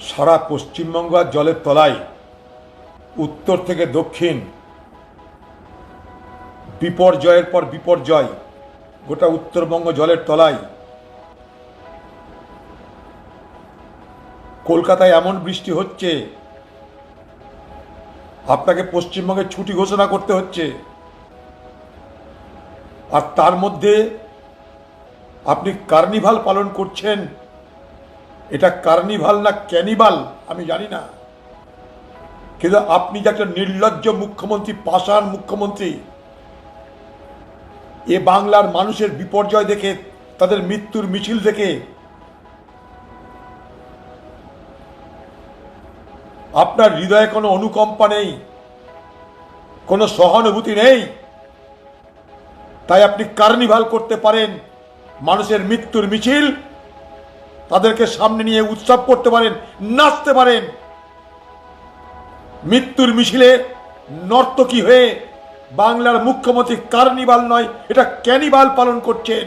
সারা পশ্চিমবঙ্গ আর জলের তলায়, উত্তর থেকে দক্ষিণ, বিপর্যয়ের পর বিপর্যয়, গোটা উত্তরবঙ্গ জলের তলায়। কলকাতায় এমন বৃষ্টি হচ্ছে, আপনাকে পশ্চিমবঙ্গে ছুটি ঘোষণা করতে হচ্ছে। আর তার মধ্যে আপনি কার্নিভাল পালন করছেন এটা কার্নিভাল না ক্যানিভাল আমি জানি না। কিন্তু আপনি যে একটা নির্লজ্জ মুখ্যমন্ত্রী, পাষাণ মুখ্যমন্ত্রী, এ বাংলার মানুষের বিপর্যয় দেখে, তাদের মৃত্যুর মিছিল দেখে, আপনার হৃদয়ে কোনো অনুকম্পা নেই, কোনো সহানুভূতি নেই, তাই আপনি কার্নিভাল করতে পারেন মানুষের মৃত্যুর মিছিল। তাদেরকে সামনে নিয়ে উৎসব করতে পারেন, নাচতে পারেন। মৃত্যুর মিছিলে নর্তকী হয়ে বাংলার মুখ্যমন্ত্রী কার্নিভাল নয়, এটা ক্যানিবাল পালন করছেন।